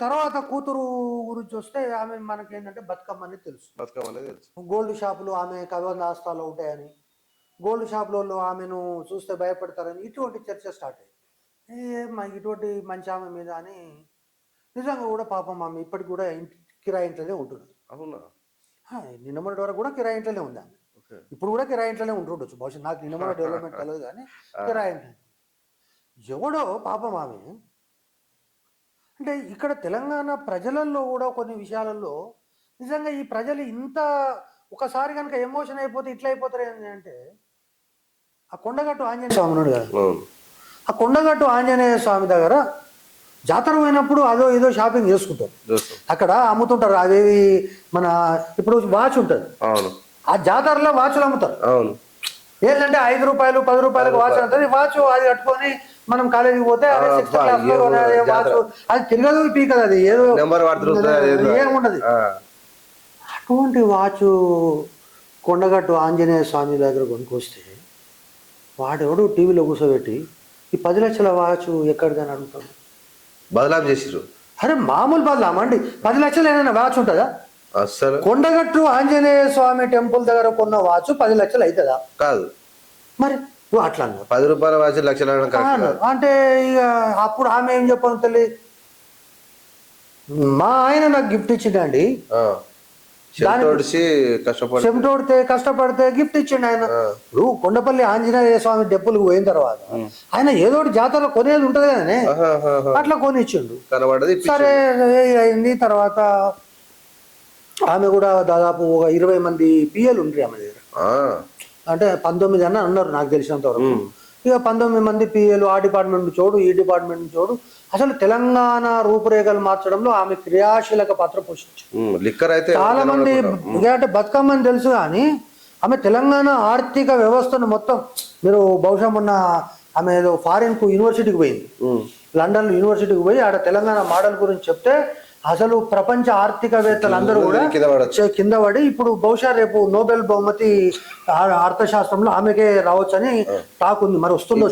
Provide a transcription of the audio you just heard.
తర్వాత కూతురు గురించి వస్తే ఆమె మనకి ఏంటంటే బతుకమ్మ అనేది తెలుసు. బతుకమ్మ తెలుసు. గోల్డ్ షాపులు ఆమె కబంధ హస్తాలు ఉంటాయని గోల్డ్ షాపులలో ఆమెను చూస్తే భయపడతారని ఇటువంటి చర్చ స్టార్ట్ మా ఇటువంటి మంచి ఆమె మీద అని నిజంగా కూడా పాపం ఆమె ఇప్పటికి కూడా ఇంటి కిరాయి ఇంట్లోనే ఉంటుంది. అవునా? నిన్న మొన్నటి వరకు కూడా కిరాయి ఇంట్లోనే ఉంది ఆమె. ఇప్పుడు కూడా కిరాయి ఇంట్లోనే ఉంటుండొచ్చు. బహుశా నాకు నిన్న మొన్న డెవలప్మెంట్ తెలియదు కానీ కిరాయి ఇంట్లో ఎవడో పాపం ఆమె అంటే ఇక్కడ తెలంగాణ ప్రజలలో కూడా కొన్ని విషయాలలో నిజంగా ఈ ప్రజలు ఇంత ఒకసారి కనుక ఎమోషన్ అయిపోతే ఇట్లా అయిపోతారు ఏంటి అంటే ఆ కొండగట్టు ఆంజనేయ స్వామి ఉన్నాడు కదా. ఆ కొండగట్టు ఆంజనేయ స్వామి దగ్గర జాతర పోయినప్పుడు అదో ఏదో షాపింగ్ చేసుకుంటారు. అక్కడ అమ్ముతుంటారు. అవేవి మన ఇప్పుడు వాచ్ ఉంటుంది. ఆ జాతరలో వాచ్లు అమ్ముతారు. ఏంటంటే ఐదు రూపాయలు పది రూపాయలకు వాచ్ ఉంటుంది వాచ్ అది కట్టుకొని మనం కాలేజీకి పోతే అదే సిక్స్త్ క్లాస్లో తిరగదు పీకదు అది ఏదో నెంబర్. ఏముండదు. అటువంటి వాచ్ కొండగట్టు ఆంజనేయ స్వామి దగ్గర కొనుక్కొస్తే వాడెవడు టీవీలో కూర్చోబెట్టి ఈ పది లక్షల వాచ్ ఎక్కడిదని అడుగుతాడు. బదలాం చేసిరు అరే మామూలు బదలామండి పది లక్షలు ఏదైనా వాచ్ ఉంటుందా? అస్సలు. కొండగట్టు ఆంజనేయ స్వామి టెంపుల్ దగ్గర కొన్న వాచ్ పది లక్షలు అవుతుందా కాదు. మరి నువ్వు అట్లా అన్నావు. పది రూపాయల వాచి లక్షలు. అంటే ఇక అప్పుడు ఆమె ఏం చెప్పను తల్లి? మా ఆయన నాకు గిఫ్ట్ ఇచ్చిండండి. చెమటోడితే కష్టపడితే. గిఫ్ట్ ఇచ్చిండు ఆయన. ఇప్పుడు కొండపల్లి ఆంజనేయ స్వామి టెంపుల్కి పోయిన తర్వాత ఆయన ఏదో ఒకటి జాతరలో కొనేది ఉంటది కదనే. అట్లా కొని ఇచ్చిండు. సరే అయింది తర్వాత ఆమె కూడా దాదాపు ఒక ఇరవై మంది పిఎలు ఉండ్రి ఆమె దగ్గర. అంటే పంతొమ్మిది అని అన్నారు నాకు తెలిసినంత వరకు. ఇక పంతొమ్మిది మంది పిఎలు ఆ డిపార్ట్మెంట్ చూడు ఈ డిపార్ట్మెంట్ చూడు అసలు తెలంగాణ రూపురేఖలు మార్చడంలో ఆమె క్రియాశీలక పాత్ర అయితే చాలా మంది అంటే బతుకమ్మని తెలుసు కానీ ఆమె తెలంగాణ ఆర్థిక వ్యవస్థను మొత్తం మీరు బహుశా మొన్న ఆమె ఏదో ఫారిన్కు యూనివర్సిటీకి పోయింది. లండన్ యూనివర్సిటీకి పోయి ఆడ తెలంగాణ మోడల్ గురించి చెప్తే అసలు ప్రపంచ ఆర్థికవేత్తలు అందరూ కూడా కింద పడి ఇప్పుడు బహుశా రేపు నోబెల్ బహుమతి అర్థశాస్త్రంలో ఆమెకే రావచ్చు అని టాక్ ఉంది. మరి వస్తుందో